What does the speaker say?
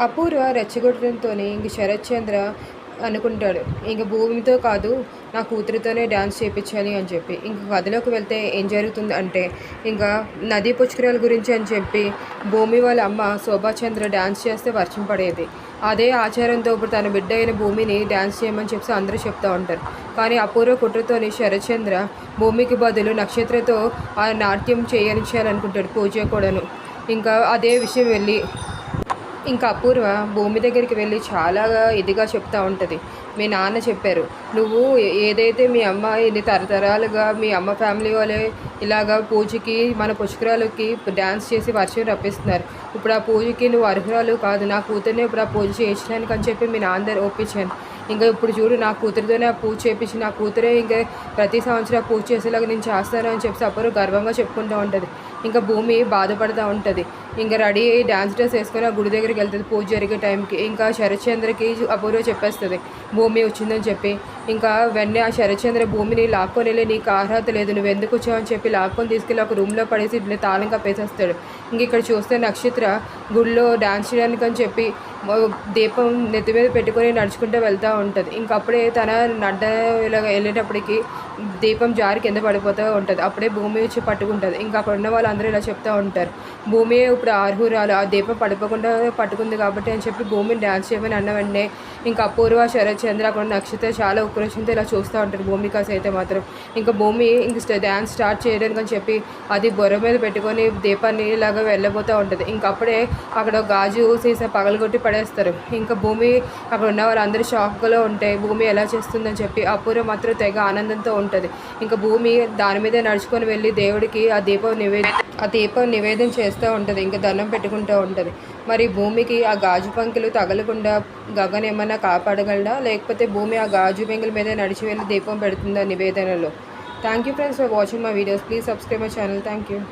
అపూర్వ రెచ్చగొట్టడంతోనే ఇంక శరత్ చంద్ర అనుకుంటాడు. ఇంక భూమితో కాదు నా కూతురితోనే డ్యాన్స్ చేయించాలి అని చెప్పి. ఇంక కథలోకి వెళ్తే ఏం జరుగుతుంది అంటే ఇంకా నదీ పుష్కరాల గురించి అని చెప్పి భూమి వాళ్ళ అమ్మ శోభాచంద్ర డ్యాన్స్ చేస్తే వర్షం పడేది. అదే ఆచారంతో ఇప్పుడు తన బిడ్డ అయిన భూమిని డ్యాన్స్ చేయమని చెప్పి అందరూ చెప్తూ ఉంటారు. కానీ అపూర్వ కుట్రతోని శరత్చంద్ర భూమికి బదులు నక్షత్రతో ఆ నాట్యం చేయనిచ్చేయాలనుకుంటాడు పూజ కూడాను. ఇంకా అదే విషయం వెళ్ళి ఇంకా అపూర్వ భూమి దగ్గరికి వెళ్ళి చాలా ఇదిగా చెప్తూ ఉంటుంది. మీ నాన్న చెప్పారు నువ్వు ఏదైతే మీ అమ్మ ఇన్ని తరతరాలుగా మీ అమ్మ ఫ్యామిలీ వాళ్ళే ఇలాగా పూజకి మన పుష్కరాలకి డ్యాన్స్ చేసి వర్షం రప్పిస్తున్నారు. ఇప్పుడు ఆ పూజకి నువ్వు అర్హురాలు కాదు నా కూతుర్ని ఇప్పుడు ఆ పూజ చేయించడానికి అని చెప్పి మీ నాన్న ఒప్పించాను. ఇంకా ఇప్పుడు చూడు నా కూతురితోనే ఆ పూజ చేపించి నా కూతురే ఇంకా ప్రతి సంవత్సరం పూజ చేసేలాగా నేను చేస్తాను అని చెప్పి అప్పుడు గర్వంగా చెప్పుకుంటూ ఉంటుంది. ఇంకా భూమి బాధపడుతూ ఉంటుంది. ఇంకా రెడీ అయ్యి డ్యాన్స్ డ్రెస్ వేసుకొని ఆ గుడి దగ్గరికి వెళ్తుంది పూజ జరిగే టైంకి. ఇంకా శరత్చంద్రకి అపూర్వ చెప్పేస్తుంది భూమి వచ్చిందని చెప్పి. ఇంకా వెన్నే ఆ శరత్చంద్ర భూమిని లాక్కొని వెళ్ళి నీకు అర్హత లేదు. నువ్వు ఎందుకు వచ్చావు? అని చెప్పి లాక్కొని తీసుకెళ్ళి ఒక రూమ్లో పడేసి ఇట్లా తాళం కప్పేసేస్తాడు. ఇంక ఇక్కడ చూస్తే నక్షత్ర గుడిలో డ్యాన్స్ చేయడానికి అని చెప్పి దీపం నెత్తి మీద పెట్టుకొని నడుచుకుంటూ వెళ్తూ ఉంటుంది. ఇంకప్పుడే తన నడ్డ ఇలా వెళ్ళేటప్పటికి దీపం జారి కింద పడిపోతూ ఉంటుంది. అప్పుడే భూమి వచ్చి పట్టుకుంటుంది. ఇంకా అక్కడ ఉన్న వాళ్ళందరూ ఇలా చెప్తూ ఉంటారు. భూమి ఇప్పుడు అర్హురాలు ఆ దీపం పడిపోకుండా పట్టుకుంది కాబట్టి అని చెప్పి భూమిని డ్యాన్స్ చేయమని అన్న వెంటనే ఇంకా అపూర్వ శరత్ చంద్ర అక్కడ నక్షత్ర చాలా ఉక్రోషంతో ఇలా చూస్తూ ఉంటారు. భూమి భూమికాస్ అయితే మాత్రం ఇంకా భూమి ఇంక డ్యాన్స్ స్టార్ట్ చేయడానికి అని చెప్పి అది బొర్ర మీద పెట్టుకొని దీపాన్ని ఇలాగా వెళ్ళబోతూ ఉంటుంది. ఇంకప్పుడే అక్కడ గాజు సీసా పగలగొట్టి పడేస్తారు. ఇంకా భూమి అక్కడ ఉన్న వాళ్ళందరూ షాక్లో ఉంటాయి భూమి ఎలా చేస్తుందని చెప్పి అపూర్వ మాత్రం తెగ ఆనందంతో ఉంటుంది. ఇంకా భూమి దాని మీద నడుచుకొని వెళ్ళి దేవుడికి ఆ దీపం నివేద ఆ దీపం నివేదన చేస్తూ ఉంటుంది. ఇంకా దండం పెట్టుకుంటూ ఉంటుంది. మరి భూమికి ఆ గాజు పంకులు తగలకుండా గగన్ ఏమన్నా కాపాడగలడా? లేకపోతే భూమి ఆ గాజు పెంకుల మీద నడిచి వెళ్ళి దీపం పెడుతుందా నివేదనలో? Thank you friends for watching my videos please subscribe my channel thank you